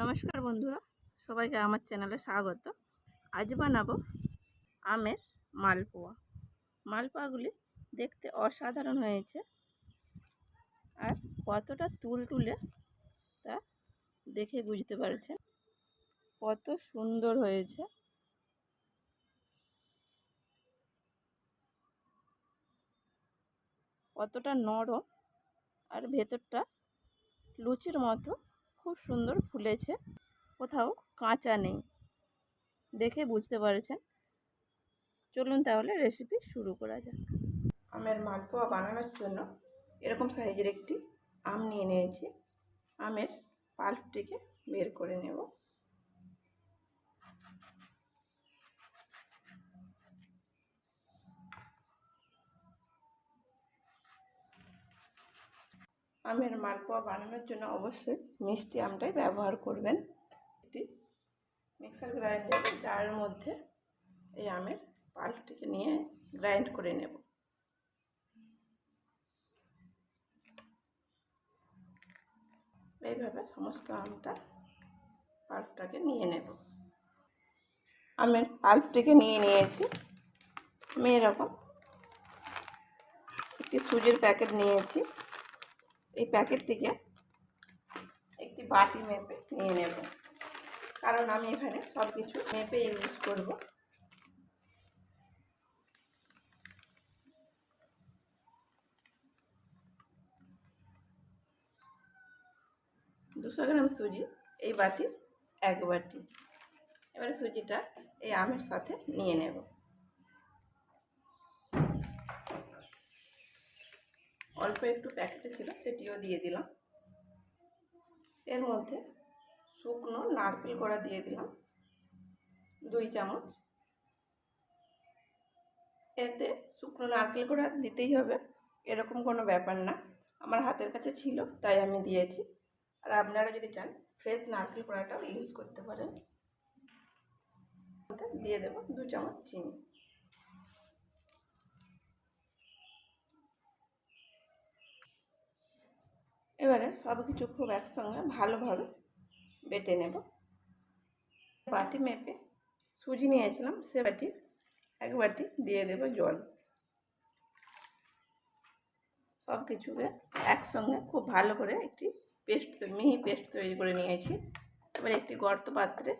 নমস্কার বন্ধুরা, সবাইকে আমার চ্যানেলে স্বাগত। আজ বানাবো আমের মালপোয়া। মালপোয়াগুলি দেখতে অসাধারণ হয়েছে আর কতটা তুল তুলে তা দেখে বুঝতে পারছেন। কত সুন্দর হয়েছে। কতটা নরম আর ভেতরটা লুচির মতো খুব সুন্দর ফুলেছে। কোথাও কাঁচা নেই। দেখে বুঝতে পারছেন। চলুন তাহলে রেসিপি শুরু করা যাক। আমের মালপোয়া বানানোর জন্য এরকম সাইজের একটি আম নিয়ে নিয়েছি। আমের পাল্পটিকে বের করে নেব। আমের মালপোয়া বানানোর জন্য অবশ্যই মিষ্টি আমটাই ব্যবহার করবেন। একটি মিক্সার গ্রাইন্ডার জারের মধ্যে এই আমের পাল্পটিকে নিয়ে গ্রাইন্ড করে নেব। এইভাবে সমস্ত আমটা পাল্পটাকে নিয়ে নেব। আমের পাল্পটিকে নিয়ে নিয়েছি। আমি এরকম একটি সুজির প্যাকেট নিয়েছি। এই প্যাকেট থেকে একটি বাটি মেপে নিয়ে নেব। কারণ আমি এখানে সব কিছু মেপে ইউজ করব। দুশো গ্রাম সুজি এই বাটির এক বাটি। এবারে সুজিটা এই আমের সাথে নিয়ে নেব। অল্প একটু প্যাকেটে ছিল, সেটিও দিয়ে দিলাম। এর মধ্যে শুকনো নারকেল কড়া দিয়ে দিলাম, দুই চামচ। এতে শুকনো নারকেল কড়া দিতেই হবে, এরকম কোনো ব্যাপার না। আমার হাতের কাছে ছিল, তাই আমি দিয়েছি। আর আপনারা যদি চান, ফ্রেশ নারকেল কড়াটাও ইউজ করতে পারেন। দিয়ে দেবো দু চামচ চিনি। এবারে সব কিছু খুব একসঙ্গে ভালোভাবে বেটে নেব। বাটি মেপে সুজি নিয়েছিলাম, সে বাটি এক বাটি দিয়ে দেব জল। সব কিছুকে একসঙ্গে খুব ভালো করে একটি পেস্ট, মিহি পেস্ট তৈরি করে নিয়েছি। এবার একটি গর্ত পাত্রে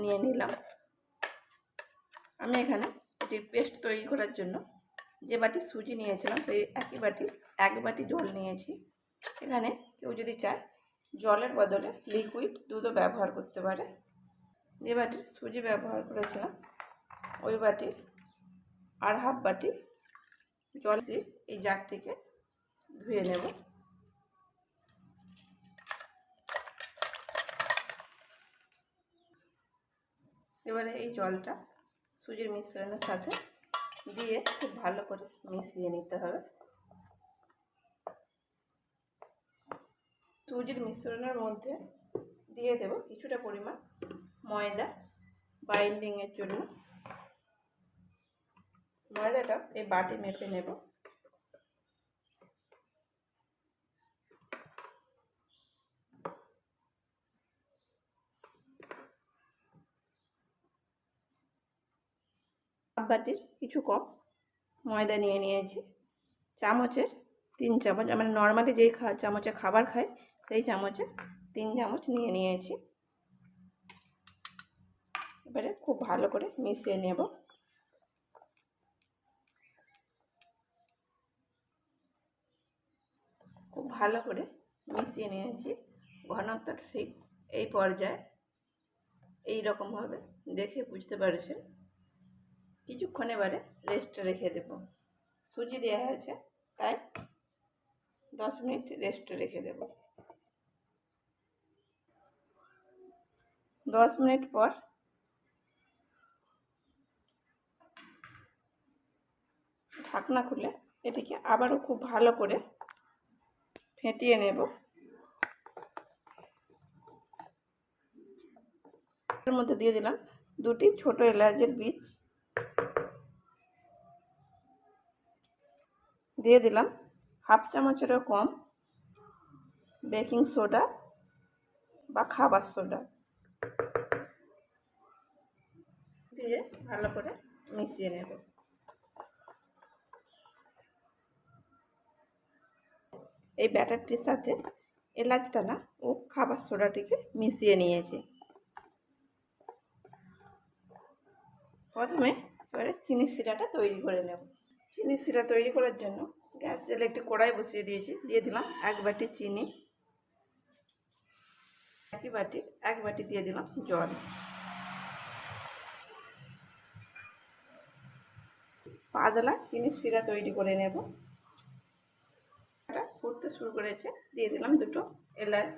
নিয়ে নিলাম। আমি এখানে এটির পেস্ট তৈরি করার জন্য যে বাটি সুজি নিয়েছিলাম, সেই একই বাটি, এক বাটি জল নিয়েছি। এখানে কেউ যদি চায় জলের বদলে লিকুইড দুধও ব্যবহার করতে পারে। যে বাটির সুজি ব্যবহার করেছিলাম, ওই বাটির আর হাফ বাটি জল দিয়ে এই জারটিকে ধুয়ে নেব। এবারে এই জলটা সুজির মিশ্রণের সাথে দিয়ে খুব ভালো করে মিশিয়ে নিতে হবে। সুজির মিশ্রণের মধ্যে দিয়ে দেব কিছুটা পরিমাণ ময়দা বাইন্ডিংয়ের জন্য। ময়দাটা এই বাটি মেপে নেব। বাটির কিছু কম ময়দা নিয়ে নিয়েছি। চামচের তিন চামচ মানে নর্মালি যেই খা চামচে খাবার খায় সেই চামচে তিন চামচ নিয়ে নিয়েছি। এবারে খুব ভালো করে মিশিয়ে নেব। খুব ভালো করে মিশিয়ে নিয়েছি ঘনত্বটা ঠিক এই পর্যায়ে। এই রকমভাবে দেখে বুঝতে পারছেন। কিছুক্ষণ এবারে রেস্টে রেখে দেব। সুজি দেওয়া হয়েছে, তাই দশ মিনিট রেস্টে রেখে দেব। দশ মিনিট পর। ঢাকনা খুলে এটিকে আবারও খুব ভালো করে ফেটিয়ে নেব। এর মধ্যে দিয়ে দিলাম দুটি ছোট এলাচের বীজ। দিয়ে দিলাম হাফ চামচেরও কম বেকিং সোডা বা খাবার সোডা। দিয়ে ভালো করে মিশিয়ে নেব। এই ব্যাটারটির সাথে এলাচ দানা ও খাবার সোডাটিকে মিশিয়ে নিয়েছি। প্রথমে এবারে চিনি শিরাটা তৈরি করে নেব। চিনি শিরা তৈরি করার জন্য গ্যাস জেলে একটি কড়াই বসিয়ে দিয়েছি। দিয়ে দিলাম এক বাটি চিনি। একই বাটি, এক বাটি দিয়ে দিলাম জল। পাতলা চিনি শিরা তৈরি করে নেব। ফুটতে শুরু করেছে, দিয়ে দিলাম দুটো এলাচ।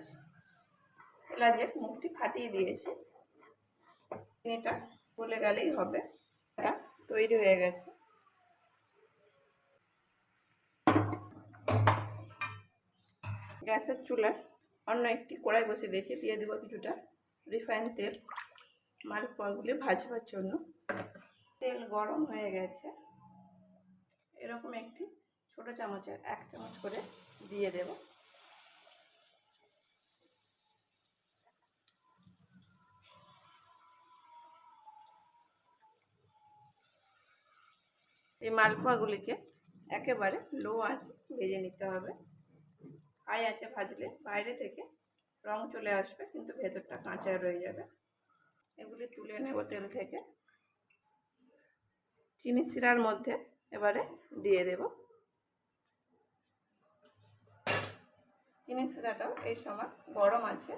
এলাচের মুখটি ফাটিয়ে দিয়েছি। চিনিটা গলে গেলেই হবে। এটা তৈরি হয়ে গেছে। গ্যাসের চুলায় অন্য একটি কড়াই বসিয়ে দিয়েছি দিয়ে দেবো কিছুটা রিফাইন তেল। মালপোয়াগুলি ভাজবার জন্য। তেল গরম হয়ে গেছে। এরকম একটি ছোট চামচের এক চামচ করে দিয়ে দেব। এই মালপোয়াগুলিকে একেবারে লো আঁচে ভেজে নিতে হবে। হাই আঁচে ভাজলে, বাইরে থেকে রং চলে আসবে, কিন্তু ভেতরটা কাঁচা রয়ে যাবে। এগুলি তুলে নেব তেল থেকে। চিনি শিরার মধ্যে এবারে দিয়ে দেব। চিনি শিরাটাও এই সময় গরম আছে।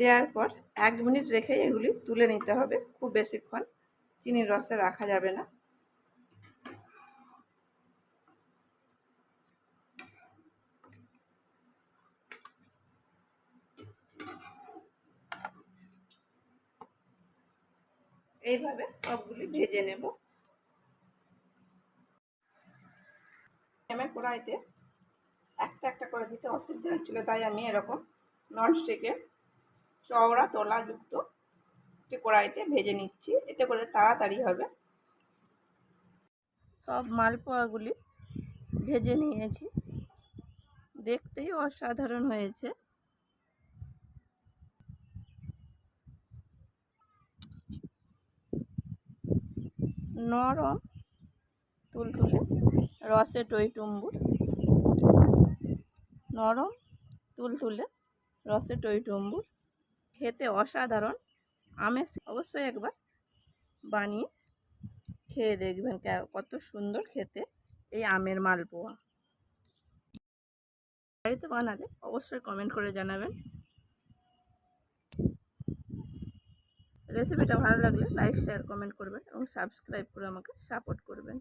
দেওয়ার পর এক মিনিট রেখে এগুলি তুলে নিতে হবে খুব বেশিক্ষণ। চিনির রসে রাখা যাবে না। এইভাবে সবগুলি ভেজে নেব। কড়াইতে একটা একটা করে দিতে অসুবিধা হচ্ছিল, তাই আমি এরকম ননস্টিকের চওড়া তলাযুক্ত একটি কড়াইতে ভেজে নিচ্ছি, এতে করে তাড়াতাড়ি হবে। সব মালপোয়াগুলি ভেজে নিয়েছি। দেখতেই অসাধারণ হয়েছে। নরম তুলতুলে রসে টইটুম্বুর নরম তুলতুলে রসে টই টইটুম্বুর খেতে অসাধারণ। আমের অবশ্যই একবার বানিয়ে খেয়ে দেখবেন কত সুন্দর খেতে এই আমের মালপোয়া। বাড়িতে বানালে অবশ্যই কমেন্ট করে জানাবেন। রেসিপিটা ভালো লাগলে লাইক শেয়ার কমেন্ট করবেন এবং সাবস্ক্রাইব করে আমাকে সাপোর্ট করবেন।